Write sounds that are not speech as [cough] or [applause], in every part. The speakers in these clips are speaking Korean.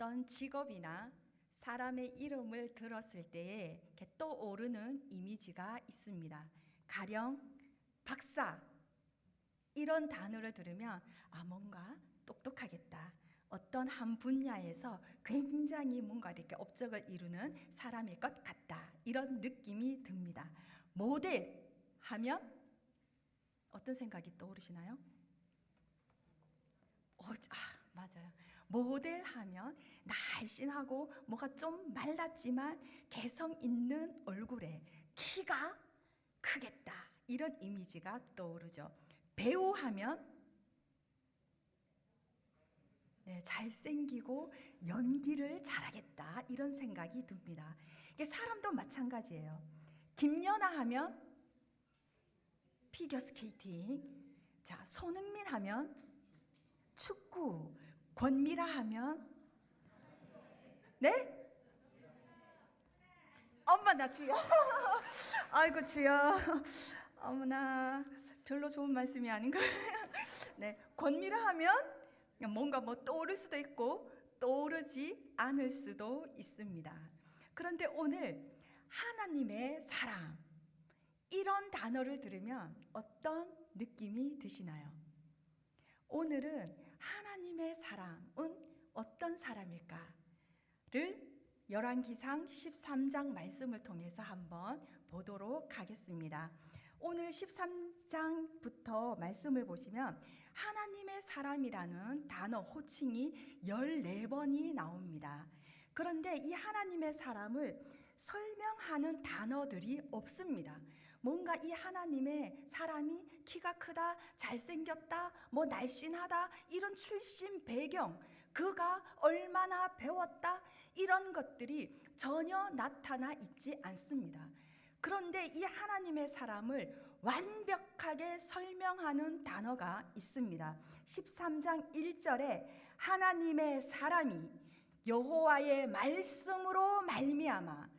어떤 직업이나 사람의 이름을 들었을 때에 떠오르는 이미지가 있습니다. 가령 박사 이런 단어를 들으면 아 뭔가 똑똑하겠다. 어떤 한 분야에서 굉장히 뭔가 이렇게 업적을 이루는 사람일 것 같다. 이런 느낌이 듭니다. 모델 하면 어떤 생각이 떠오르시나요? 어, 아, 맞아요. 모델 하면 날씬하고 뭐가 좀 말랐지만 개성 있는 얼굴에 키가 크겠다. 이런 이미지가 떠오르죠. 배우 하면 네, 잘생기고 연기를 잘하겠다. 이런 생각이 듭니다. 이게 사람도 마찬가지예요. 김연아 하면 피겨 스케이팅. 자, 손흥민 하면 축구. 권미라 하면 네? 엄마 나 주여. [laughs] 아이고 주여. 어머나 별로 좋은 말씀이 아닌가. [laughs] 네, 권미라 하면 뭔가 뭐 떠오를 수도 있고 떠오르지 않을 수도 있습니다. 그런데 오늘 하나님의 사람 이런 단어를 들으면 어떤 느낌이 드시나요? 오늘은 하나님의 사람은 어떤 사람일까를 열왕기상 13장 말씀을 통해서 한번 보도록 하겠습니다. 오늘 13장부터 말씀을 보시면 하나님의 사람이라는 단어 호칭이 14번이 나옵니다. 그런데 이 하나님의 사람을 설명하는 단어들이 없습니다. 뭔가 이 하나님의 사람이 키가 크다, 잘생겼다, 뭐 날씬하다, 이런 출신 배경, 그가 얼마나 배웠다, 이런 것들이 전혀 나타나 있지 않습니다. 그런데 이 하나님의 사람을 완벽하게 설명하는 단어가 있습니다. 13장 1절에 하나님의 사람이 여호와의 말씀으로 말미암아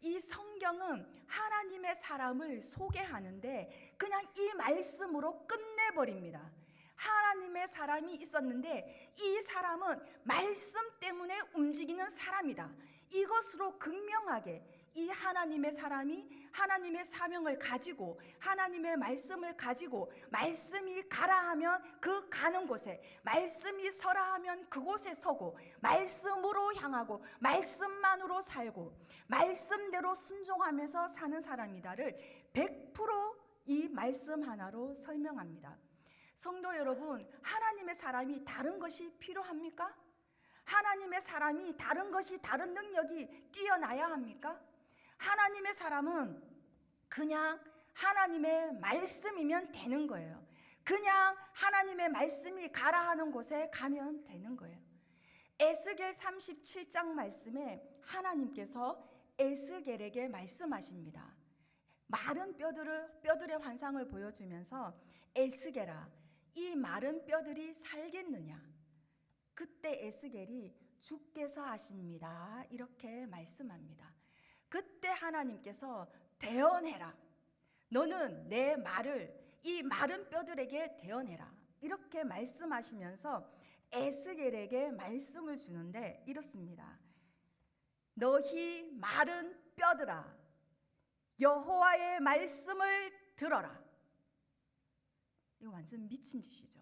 이 성경은 하나님의 사람을 소개하는데 그냥 이 말씀으로 끝내버립니다. 하나님의 사람이 있었는데 이 사람은 말씀 때문에 움직이는 사람이다. 이것으로 극명하게 이 하나님의 사람이 하나님의 사명을 가지고 하나님의 말씀을 가지고 말씀이 가라 하면 그 가는 곳에 말씀이 서라 하면 그곳에 서고 말씀으로 향하고 말씀만으로 살고 말씀대로 순종하면서 사는 사람이다를 100%이 말씀 하나로 설명합니다. 성도 여러분, 하나님의 사람이 다른 것이 필요합니까? 하나님의 사람이 다른 것이 다른 능력이 뛰어나야 합니까? 하나님의 사람은 그냥 하나님의 말씀이면 되는 거예요. 그냥 하나님의 말씀이 가라 하는 곳에 가면 되는 거예요. 에스겔 37장 말씀에 하나님께서 에스겔에게 말씀하십니다. 마른 뼈들을 뼈들의 환상을 보여주면서 에스겔아 이 마른 뼈들이 살겠느냐? 그때 에스겔이 주께서 하십니다. 이렇게 말씀합니다. 그때 하나님께서 대언해라. 너는 내 말을 이 마른 뼈들에게 대언해라. 이렇게 말씀하시면서 에스겔에게 말씀을 주는데 이렇습니다. 너희 마른 뼈들아 여호와의 말씀을 들어라. 이거 완전 미친 짓이죠.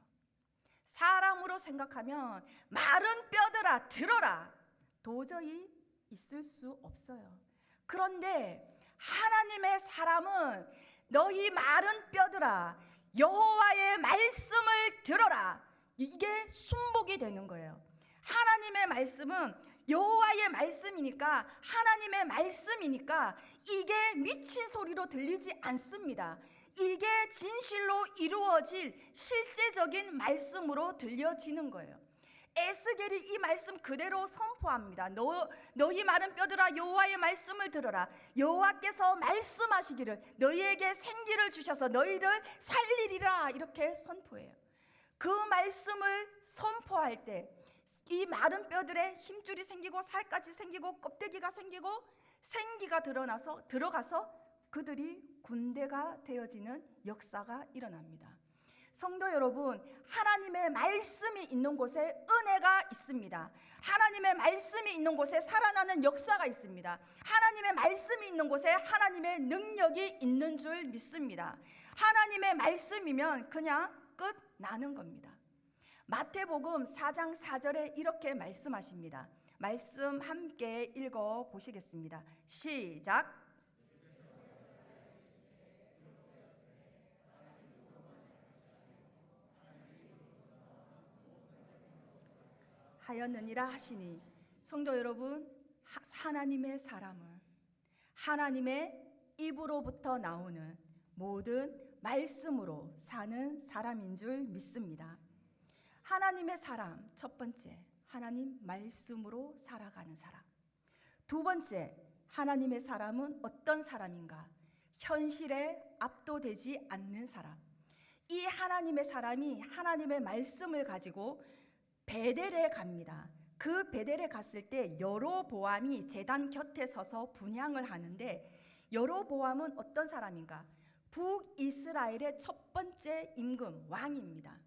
사람으로 생각하면 마른 뼈들아 들어라. 도저히 있을 수 없어요. 그런데 하나님의 사람은 너희 마른 뼈들아 여호와의 말씀을 들어라. 이게 순복이 되는 거예요. 하나님의 말씀은 여호와의 말씀이니까 하나님의 말씀이니까 이게 미친 소리로 들리지 않습니다. 이게 진실로 이루어질 실제적인 말씀으로 들려지는 거예요. 에스겔이 이 말씀 그대로 선포합니다. 너 너희 마른 뼈들아 여호와의 말씀을 들어라. 여호와께서 말씀하시기를 너희에게 생기를 주셔서 너희를 살리리라 이렇게 선포해요. 그 말씀을 선포할 때 이 마른 뼈들에 힘줄이 생기고 살까지 생기고 껍데기가 생기고 생기가 드러나서 들어가서 그들이 군대가 되어지는 역사가 일어납니다. 성도 여러분, 하나님의 말씀이 있는 곳에 은혜가 있습니다. 하나님의 말씀이 있는 곳에 살아나는 역사가 있습니다. 하나님의 말씀이 있는 곳에 하나님의 능력이 있는 줄 믿습니다. 하나님의 말씀이면 그냥 끝 나는 겁니다. 마태복음 4장 4절에 이렇게 말씀하십니다. 말씀 함께 읽어 보시겠습니다. 시작. 하였느니라 하시니 성도 여러분 하- 하나님의 사람은 하나님의 입으로부터 나오는 모든 말씀으로 사는 사람인 줄 믿습니다. 하나님의 사람 첫 번째 하나님 말씀으로 살아가는 사람. 두 번째 하나님의 사람은 어떤 사람인가? 현실에 압도되지 않는 사람. 이 하나님의 사람이 하나님의 말씀을 가지고 베델에 갑니다. 그 베델에 갔을 때 여로보암이 제단 곁에 서서 분향을 하는데 여로보암은 어떤 사람인가? 북이스라엘의 첫 번째 임금 왕입니다.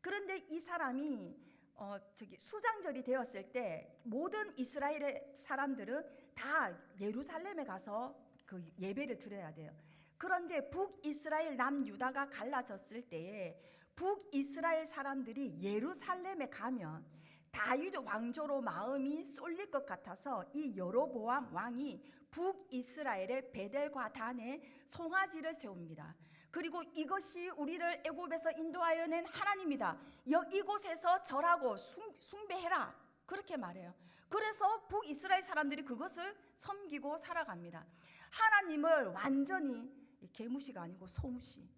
그런데 이 사람이 어 저기 수장절이 되었을 때 모든 이스라엘의 사람들은 다 예루살렘에 가서 그 예배를 드려야 돼요. 그런데 북이스라엘 남유다가 갈라졌을 때에 북이스라엘 사람들이 예루살렘에 가면 다윗 왕조로 마음이 쏠릴 것 같아서 이 여로보암 왕이 북이스라엘의 베델과 단에 송아지를 세웁니다. 그리고 이것이 우리를 애굽에서 인도하여 낸 하나님이다. 여 이곳에서 절하고 숭, 숭배해라. 그렇게 말해요. 그래서 북이스라엘 사람들이 그것을 섬기고 살아갑니다. 하나님을 완전히 개무시가 아니고 소무시.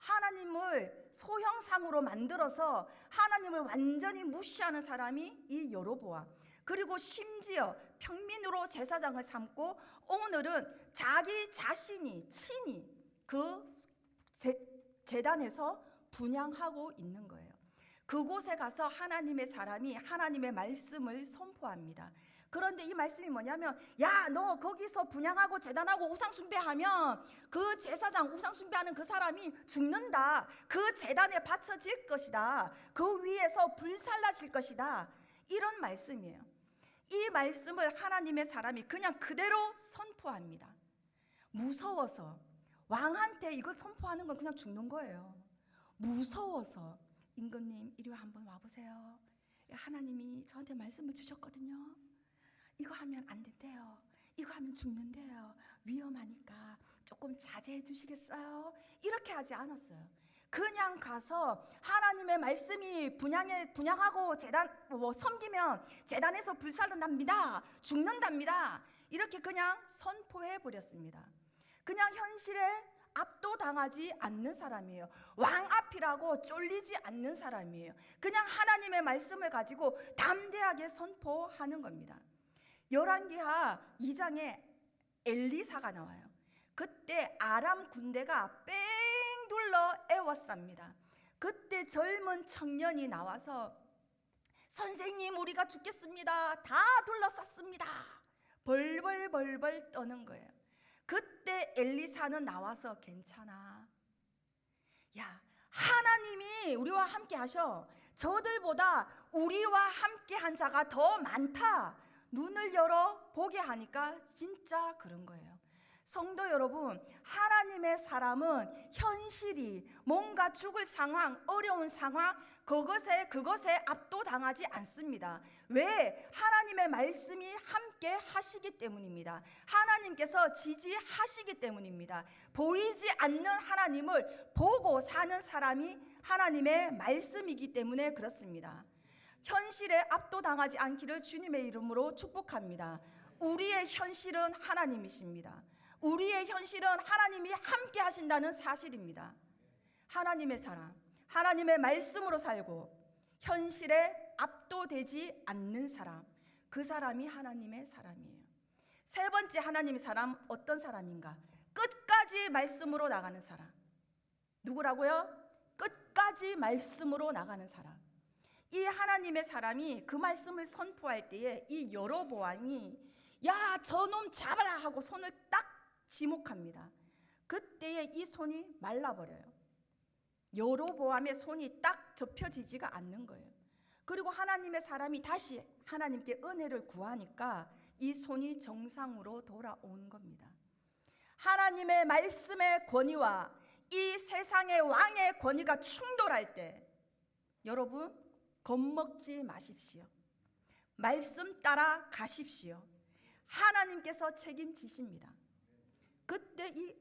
하나님을 소형상으로 만들어서 하나님을 완전히 무시하는 사람이 이 여로보암. 그리고 심지어 평민으로 제사장을 삼고 오늘은 자기 자신이 친히 그 제, 재단에서 분양하고 있는 거예요. 그곳에 가서 하나님의 사람이 하나님의 말씀을 선포합니다. 그런데 이 말씀이 뭐냐면 야 너 거기서 분양하고 재단하고 우상 숭배하면 그 제사장 우상 숭배하는 그 사람이 죽는다. 그 재단에 바쳐질 것이다. 그 위에서 불살라질 것이다. 이런 말씀이에요. 이 말씀을 하나님의 사람이 그냥 그대로 선포합니다. 무서워서 왕한테 이걸 선포하는 건 그냥 죽는 거예요. 무서워서 임금님 이리 한번 와보세요. 하나님이 저한테 말씀을 주셨거든요. 이거 하면 안 된대요. 이거 하면 죽는데요. 위험하니까 조금 자제해 주시겠어요? 이렇게 하지 않았어요. 그냥 가서 하나님의 말씀이 분양에 분양하고 재단 뭐 섬기면 재단에서 불살도 납니다. 죽는답니다. 이렇게 그냥 선포해 버렸습니다. 그냥 현실에 압도당하지 않는 사람이에요. 왕 앞이라고 쫄리지 않는 사람이에요. 그냥 하나님의 말씀을 가지고 담대하게 선포하는 겁니다. 열왕기하 2장에 엘리사가 나와요. 그때 아람 군대가 뺑 둘러 애웠습니다. 그때 젊은 청년이 나와서 선생님 우리가 죽겠습니다. 다 둘러쌌습니다. 벌벌벌벌 떠는 거예요. 그때 엘리사는 나와서 괜찮아. 야, 하나님이 우리와 함께 하셔. 저들보다 우리와 함께 한 자가 더 많다. 눈을 열어 보게 하니까 진짜 그런 거예요. 성도 여러분, 하나님의 사람은 현실이 뭔가 죽을 상황, 어려운 상황, 그것에 그것에 압도당하지 않습니다. 왜? 하나님의 말씀이 함께 하시기 때문입니다. 하나님께서 지지하시기 때문입니다. 보이지 않는 하나님을 보고 사는 사람이 하나님의 말씀이기 때문에 그렇습니다. 현실에 압도당하지 않기를 주님의 이름으로 축복합니다. 우리의 현실은 하나님이십니다. 우리의 현실은 하나님이 함께 하신다는 사실입니다. 하나님의 사랑, 하나님의 말씀으로 살고 현실에 압도되지 않는 사람, 그 사람이 하나님의 사람이에요. 세 번째 하나님의 사람 어떤 사람인가? 끝까지 말씀으로 나가는 사람. 누구라고요? 끝까지 말씀으로 나가는 사람. 이 하나님의 사람이 그 말씀을 선포할 때에 이 여로보암이 야 저놈 잡아라 하고 손을 딱 지목합니다. 그때에 이 손이 말라버려요. 여로보암의 손이 딱 접혀지지가 않는 거예요. 그리고 하나님의 사람이 다시 하나님께 은혜를 구하니까 이 손이 정상으로 돌아온 겁니다. 하나님의 말씀의 권위와 이 세상의 왕의 권위가 충돌할 때 여러분 겁먹지 마십시오. 말씀 따라 가십시오. 하나님께서 책임지십니다. 그때 이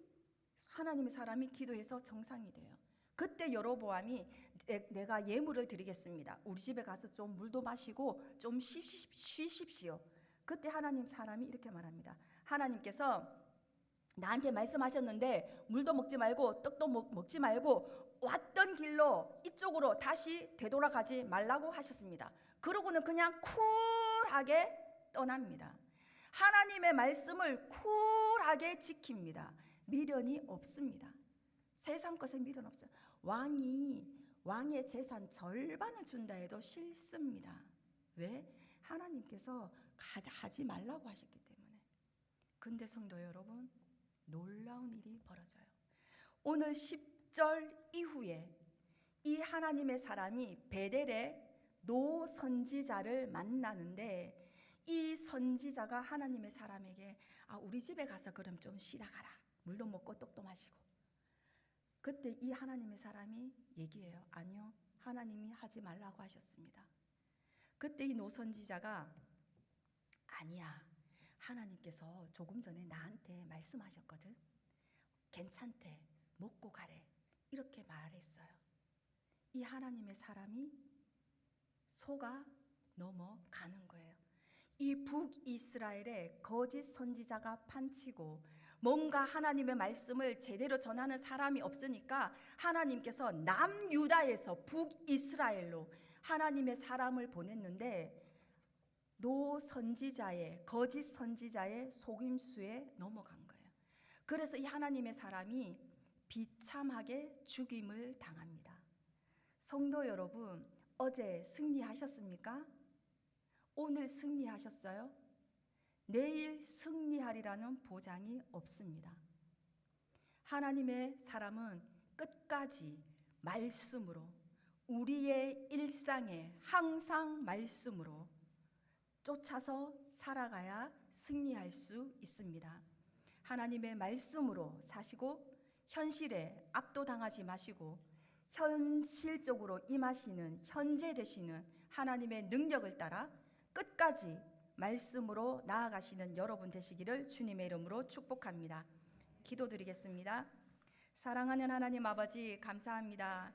하나님의 사람이 기도해서 정상이 돼요. 그때 여로보암이 내- 내가 예물을 드리겠습니다. 우리 집에 가서 좀 물도 마시고 좀 쉬십시오. 그때 하나님 사람이 이렇게 말합니다. 하나님께서 나한테 말씀하셨는데 물도 먹지 말고 떡도 먹, 먹지 말고 왔던 길로 이쪽으로 다시 되돌아가지 말라고 하셨습니다. 그러고는 그냥 쿨하게 떠납니다. 하나님의 말씀을 쿨하게 지킵니다. 미련이 없습니다. 세상 것에 미련 없어요. 왕이 왕의 재산 절반을 준다 해도 싫습니다. 왜? 하나님께서 가- 하지 말라고 하셨기 때문에. 근데 성도 여러분, 놀라운 일이 벌어져요. 오늘 10절 이후에 이 하나님의 사람이 베델의 노 선지자를 만나는데 이 선지자가 하나님의 사람에게 아 우리 집에 가서 그럼 좀 쉬다 가라. 물도 먹고 떡도 마시고. 그때 이 하나님의 사람이 얘기해요. 아니요. 하나님이 하지 말라고 하셨습니다. 그때 이 노선지자가 아니야. 하나님께서 조금 전에 나한테 말씀하셨거든. 괜찮대. 먹고 가래. 이렇게 말했어요. 이 하나님의 사람이 속아 넘어가는 거예요. 이 북이스라엘에 거짓 선지자가 판치고 뭔가 하나님의 말씀을 제대로 전하는 사람이 없으니까 하나님께서 남유다에서 북이스라엘로 하나님의 사람을 보냈는데 노 선지자의 거짓 선지자의 속임수에 넘어간 거예요. 그래서 이 하나님의 사람이 비참하게 죽임을 당합니다. 성도 여러분, 어제 승리하셨습니까? 오늘 승리하셨어요? 내일 승리하리라는 보장이 없습니다. 하나님의 사람은 끝까지 말씀으로 우리의 일상에 항상 말씀으로 쫓아서 살아가야 승리할 수 있습니다. 하나님의 말씀으로 사시고 현실에 압도당하지 마시고 현실적으로 임하시는 현재 되시는 하나님의 능력을 따라 끝까지 말씀으로 나아가시는 여러분 되시기를 주님의 이름으로 축복합니다. 기도드리겠습니다. 사랑하는 하나님 아버지 감사합니다.